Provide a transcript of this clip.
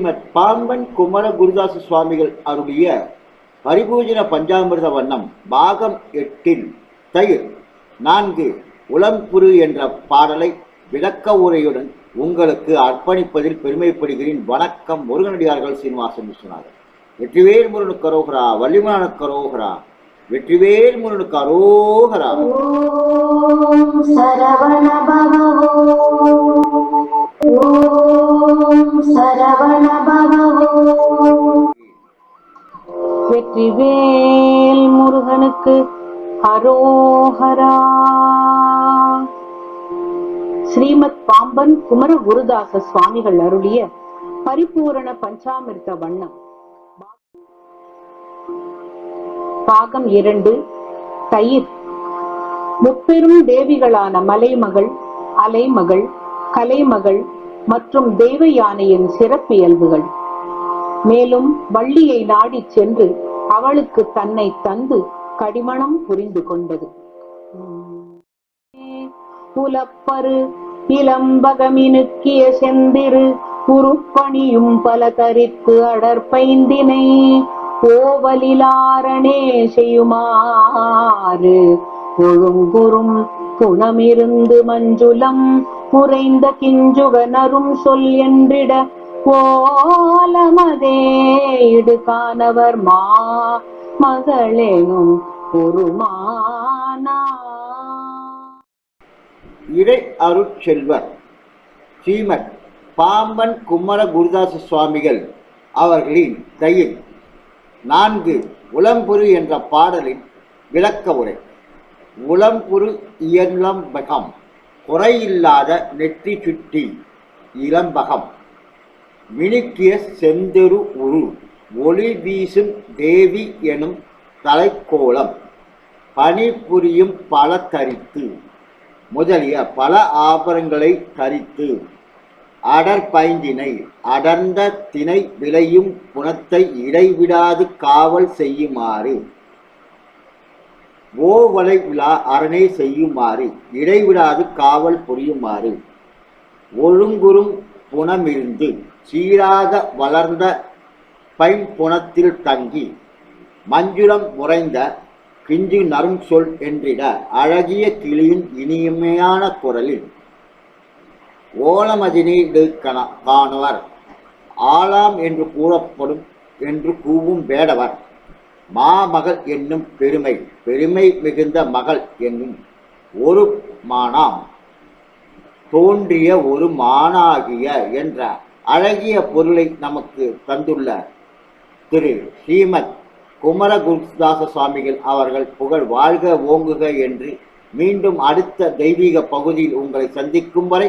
ஸ்ரீமத் பாம்பன் குமர குருதாச சுவாமிகள் அருளிய பரிபூஜன பஞ்சாமிரத வண்ணம் பாகம் எட்டில் தயிர். நான்கு உளம்புரு என்ற பாடலை விளக்க உரையுடன் உங்களுக்கு அர்ப்பணிப்பதில் பெருமைப்படுகிறேன். வணக்கம் முருகனடியார்கள் சீனிவாசன் விஸ்வநாதன் வெற்றிவேல் முருகனுக்கு அரோகரா வள்ளிமான கரோகரா வெற்றிவேல் முருகனுக்கு அரோகரா. சரவண வெற்றிவேல் முருகனுக்கு ஹரோஹரா ஸ்ரீமத் பாம்பன் குமர குருதாச சுவாமிகள் அருளிய பரிபூரண பஞ்சாமிர்த வண்ணம். பாகம் இரண்டு தயிர். முப்பெரும் தேவிகளான மலைமகள் அலைமகள் கலைமகள் மற்றும் தெய்வ யானையின் சிறப்பியல்புகள். மேலும் வள்ளியை நாடிச் சென்று அவளுக்கு தன்னை தந்து கடிமணம் புரிந்து கொண்டது. புலப்பரு இளம்பகமினுக்கிய செந்திரு உருப்பணியும் பல தரித்து அடற்பைந்தினை ஓவலிலாரணே செய்யுமாறு. ஒழுங்குறும் புனமிருந்து மஞ்சுளம் குறைந்த கிஞ்சுகனரும் சொல் என்றிட கோலமதே. இடுகானவர் மா மகளேனும் பொறுமானா இறை அருட்செல்வர் ஸ்ரீமத் பாம்பன் குமர குருதாச சுவாமிகள் அவர்களின் கையில் நான்கு உளம்புரு என்ற பாடலின் விளக்க உரை. உளம்புரு இயலம்பகம் குறையில்லாத நெற்றி சுட்டி இளம்பகம். மினுக்கிய செந்தெரு உரு ஒளி வீசும் தேவி எனும் தலைக்கோலம் பணிபுரியும் பல தரித்து முதலிய பல ஆபரங்களை தரித்து அடற்பைந்தினை அடர்ந்த திணை விளையும் குணத்தை இடைவிடாது காவல் செய்யுமாறு ஓவலை விழா அரணை செய்யுமாறு இடைவிடாது காவல் புரியுமாறு. ஒழுங்குறும் புனமிருந்து சீராக வளர்ந்த பைம்புணத்தில் தங்கி மஞ்சுளம் உறைந்த கிஞ்சு நரும் சொல் என்றிட அழகிய கிளியின் இனிமையான குரலில் ஓலமதினீடு காணவர் காணுவர் ஆலாம் என்று கூறப்படும் என்று கூவும் வேடவர். மாமகள் என்னும் பெருமை பெருமை மிகுந்த மகள் என்னும் ஒரு மானாம். தோன்றிய ஒரு மானாகிய என்ற அழகிய பொருளை நமக்கு தந்துள்ள திரு ஸ்ரீமத் குமர குருதாச சுவாமிகள் அவர்கள் புகழ் வாழ்க ஓங்குக என்று மீண்டும் அடுத்த தெய்வீக பகுதியில் உங்களை சந்திக்கும் வரை